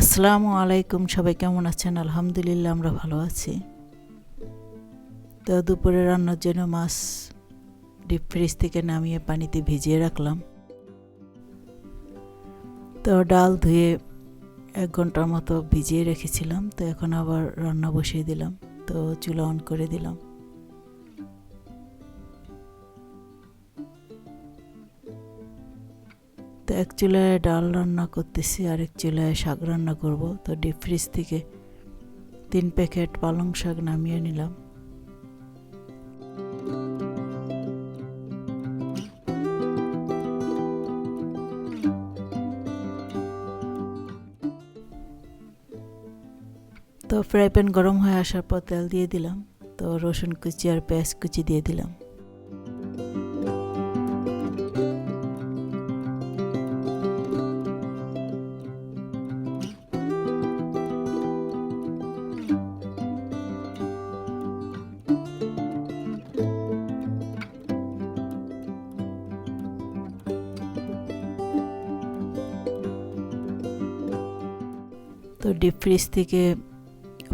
আসসালামু আলাইকুম, সবাই কেমন আছেন? আলহামদুলিল্লাহ, আমরা ভালো আছি। তো দুপুরে রান্নার জন্য মাছ ডিপ ফ্রিজ থেকে নামিয়ে পানিতে ভিজিয়ে রাখলাম। তো ডাল ধুয়ে এক ঘণ্টার মতো ভিজিয়ে রেখেছিলাম, তো এখন আবার রান্না বসিয়ে দিলাম, তো চুলা অন করে দিলাম। তো এক চুলায় ডাল রান্না করতেছি, আর এক চুলায় শাক রান্না করব। তো ডিপ ফ্রিজ থেকে তিন প্যাকেট পালং শাক নামিয়ে নিলাম। তো ফ্রাই প্যান গরম হয়ে আসার পর তেল দিয়ে দিলাম। তো রসুন কুচি আর পেঁয়াজ কুচি দিয়ে দিলাম। ডিপ ফ্রিজ থেকে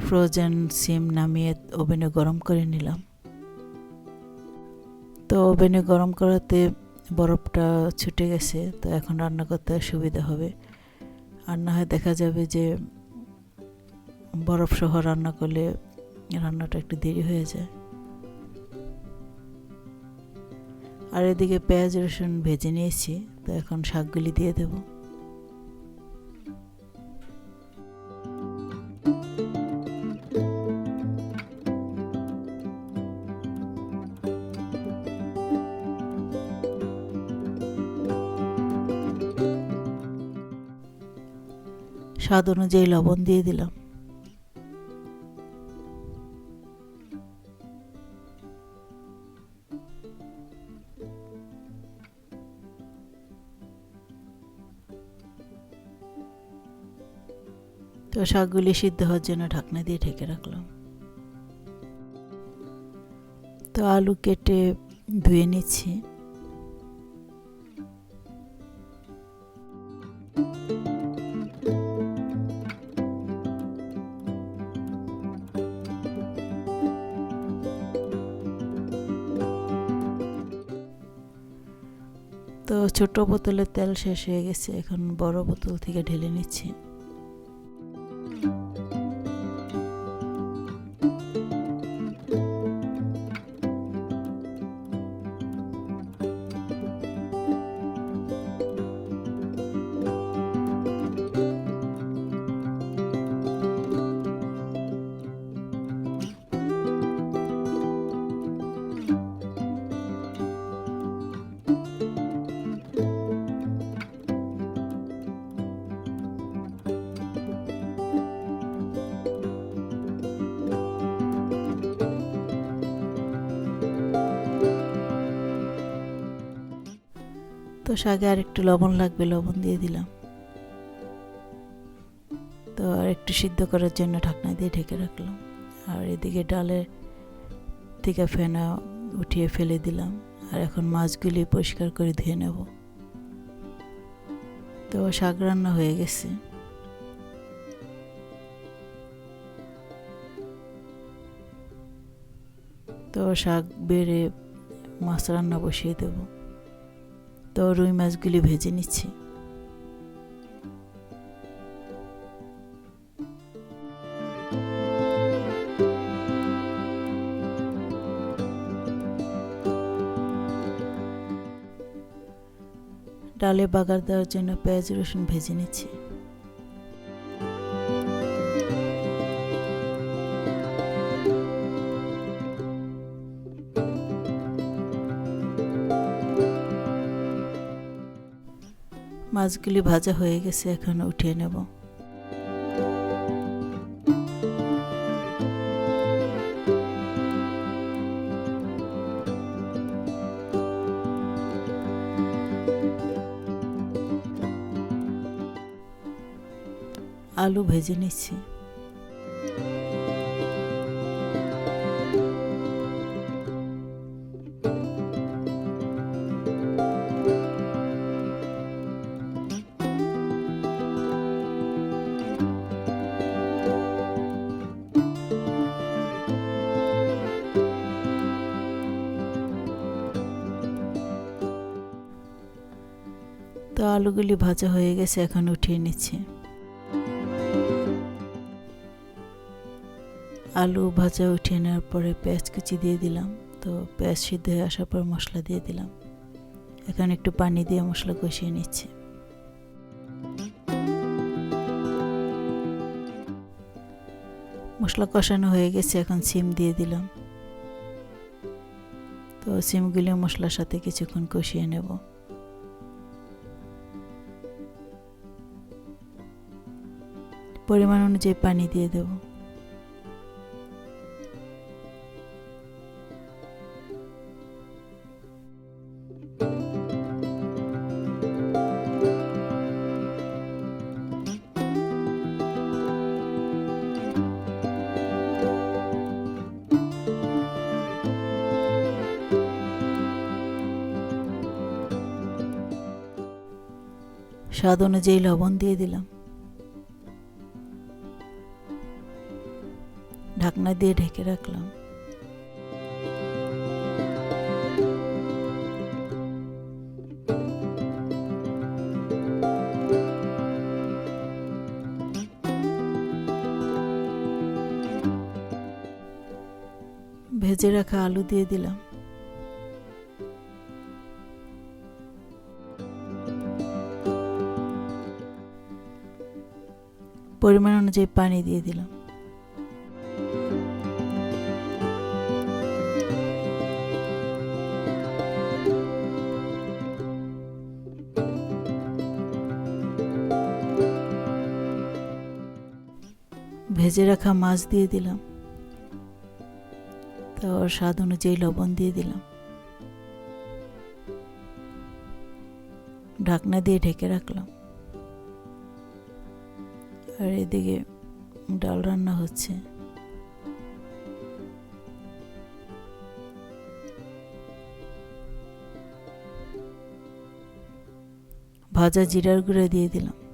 ফ্রোজেন সিম নামিয়ে ওভেনে গরম করে নিলাম। তো ওভেনে গরম করাতে বরফটা ছুটে গেছে, তো এখন রান্না করতে সুবিধা হবে। আর না হয় দেখা যাবে যে বরফ সহ রান্না করলে রান্নাটা একটু দেরি হয়ে যায়। আর এদিকে পেঁয়াজ রসুন ভেজে নিয়েছি, তো এখন শাকগুলি দিয়ে দেবো। স্বাদ অনুযায়ী লবণ দিয়ে দিলাম। তো শাকগুলি সিদ্ধ হওয়ার জন্য ঢাকনা দিয়ে ঢেকে রাখলাম। তো আলু কেটে ধুয়ে নিচ্ছি। তো ছোট বোতলের তেল শেষ হয়ে গেছে। এখন বড় বোতল থেকে ঢেলে নিচ্ছি। তো শাকে আর একটু লবণ লাগবে, লবণ দিয়ে দিলাম। তো আর একটু সিদ্ধ করার জন্য ঢাকনা দিয়ে ঢেকে রাখলাম। আর এদিকে ডালের থেকে ফেনা উঠিয়ে ফেলে দিলাম। আর এখন মাছগুলি পরিষ্কার করে ধুয়ে নেব। তো শাক রান্না হয়ে গেছে। তো শাক বেড়ে মাছ রান্না বসিয়ে দেবো। তো রুই মাছগুলি ভেজে নিচ্ছি। ডালে বাগার দেওয়ার জন্য পেঁয়াজ রসুন ভেজে নিচ্ছি। মাছগুলি ভাজা হয়ে গেছে এখন উঠিয়ে নেব। আলু ভেজে নিচ্ছি। আলুগুলি ভাজা হয়ে গেছে, এখন উঠিয়ে নিচ্ছি। আলু ভাজা উঠিয়ে নেওয়ার পরে পেঁয়াজ কুচি দিয়ে দিলাম। তো পেঁয়াজ সিদ্ধ হয়ে আসার পর মশলা দিয়ে দিলাম। এখন একটু পানি দিয়ে মশলা কষিয়ে নিচ্ছি। মশলা কষানো হয়ে গেছে, এখন সিম দিয়ে দিলাম। তো সিমগুলি মশলার সাথে কিছুক্ষণ কষিয়ে নেব। পরিমাণ অনুযায়ী পানি দিয়ে দেব। স্বাদ অনুযায়ী লবণ দিয়ে দিলাম। ঢাকনা দিয়ে ঢেকে রাখলাম। ভেজে রাখা আলু দিয়ে দিলাম। পরিমাণ অনুযায়ী পানি দিয়ে দিলাম। ভেজে রাখা মাছ দিয়ে দিলাম। তারপর স্বাদ অনুযায়ী লবণ দিয়ে দিলাম। ঢাকনা দিয়ে ঢেকে রাখলাম। আর এদিকে ডাল রান্না হচ্ছে। ভাজা জিরার গুঁড়ো দিয়ে দিলাম।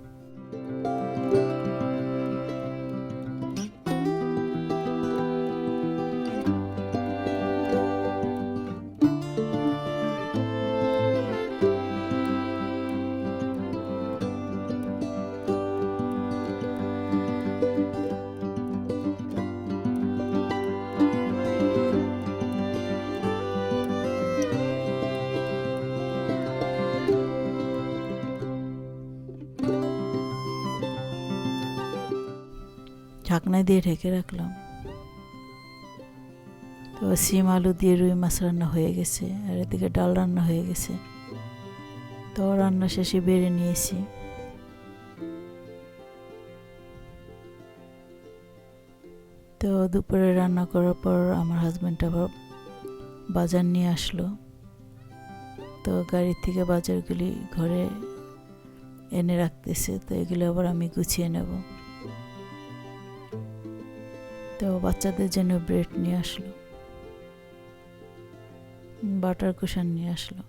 ঢাকনা দিয়ে ঢেকে রাখলাম। তো সিম, আলু দিয়ে রুই মাছ রান্না হয়ে গেছে, আর এদিকে ডাল রান্না হয়ে গেছে। তো রান্না শেষে বেড়ে নিয়েছি। তো দুপুরে রান্না করার পর আমার হাজব্যান্ড আবার বাজার নিয়ে আসলো। তো গাড়ির থেকে বাজারগুলি ঘরে এনে রাখতেছে, তো এগুলো আবার আমি গুছিয়ে নেব। তো বাচ্চাদের জন্য ব্রেড নিয়ে আসলো। বাটার কুশন নিয়ে আসলো।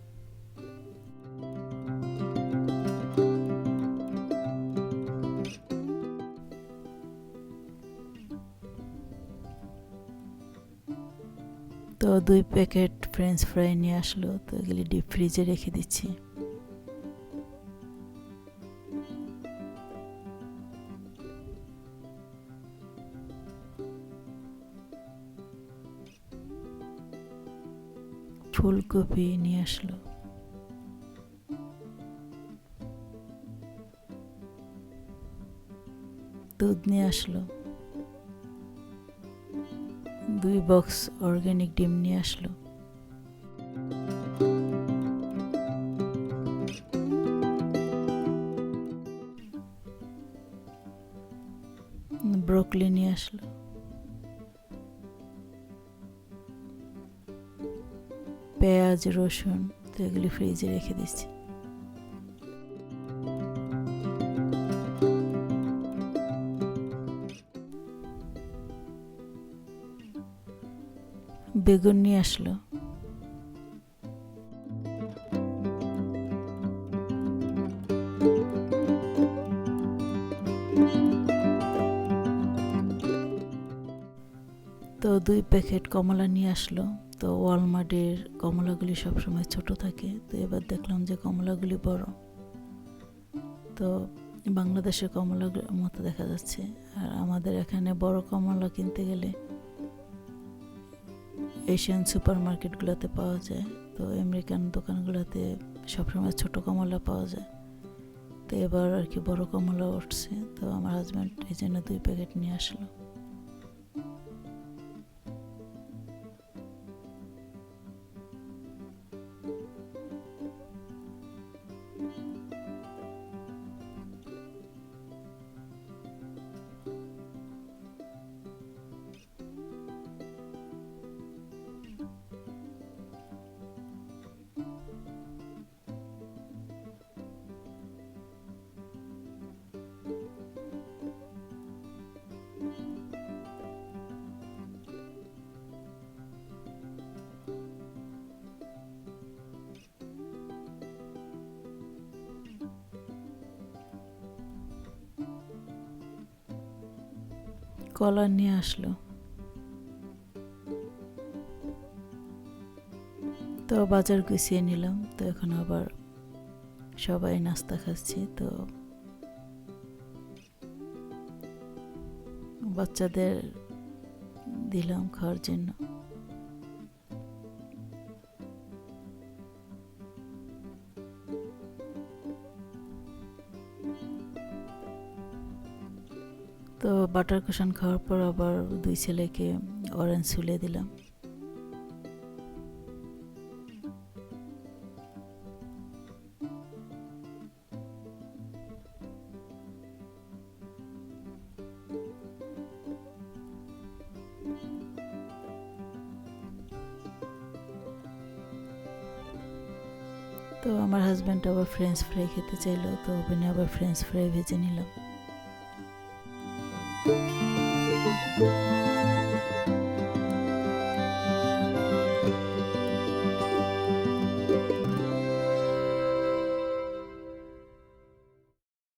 তো দুই প্যাকেট ফ্রেঞ্চ ফ্রাই নিয়ে আসলো। তো এগুলি ডিপ ফ্রিজে রেখে দিচ্ছি। ফুলকপি নিয়ে আসলো। দুধ নিয়ে আসলো। দুই বক্স অর্গানিক ডিম নিয়ে আসলো। ব্রোকলি নিয়ে আসলো। পেঁয়াজ রসুন তো এগুলি ফ্রিজে রেখে দিচ্ছি। বেগুন নিয়ে আসলো। দুই প্যাকেট কমলা নিয়ে আসলো। তো ওয়ালমার্টের কমলাগুলি সবসময় ছোট থাকে। তো এবার দেখলাম যে কমলাগুলি বড়। তো বাংলাদেশের কমলার মতো দেখা যাচ্ছে। আর আমাদের এখানে বড় কমলা কিনতে গেলে এশিয়ান সুপার মার্কেটগুলোতে পাওয়া যায়। তো আমেরিকান দোকানগুলোতে সবসময় ছোট কমলা পাওয়া যায়। তো এবার আর কি বড় কমলা উঠছে। তো আমার হাজব্যান্ড এই জন্য দুই প্যাকেট নিয়ে আসলো। কলা নিয়ে আসলো। তো বাজার গুছিয়ে নিলাম, তো এখন আবার সবাই নাস্তা খাচ্ছি, তো বাচ্চাদের দিলাম খাওয়ার জন্য। তো বাটার কুশন খাওয়ার পর আবার দুই ছেলেকে অরেঞ্জ ছুলে দিলাম। তো আমার হাজব্যান্ড আবার ফ্রেঞ্চ ফ্রাই খেতে চাইলো, তো ওভেনে আবার ফ্রেঞ্চ ফ্রাই ভেজে নিলাম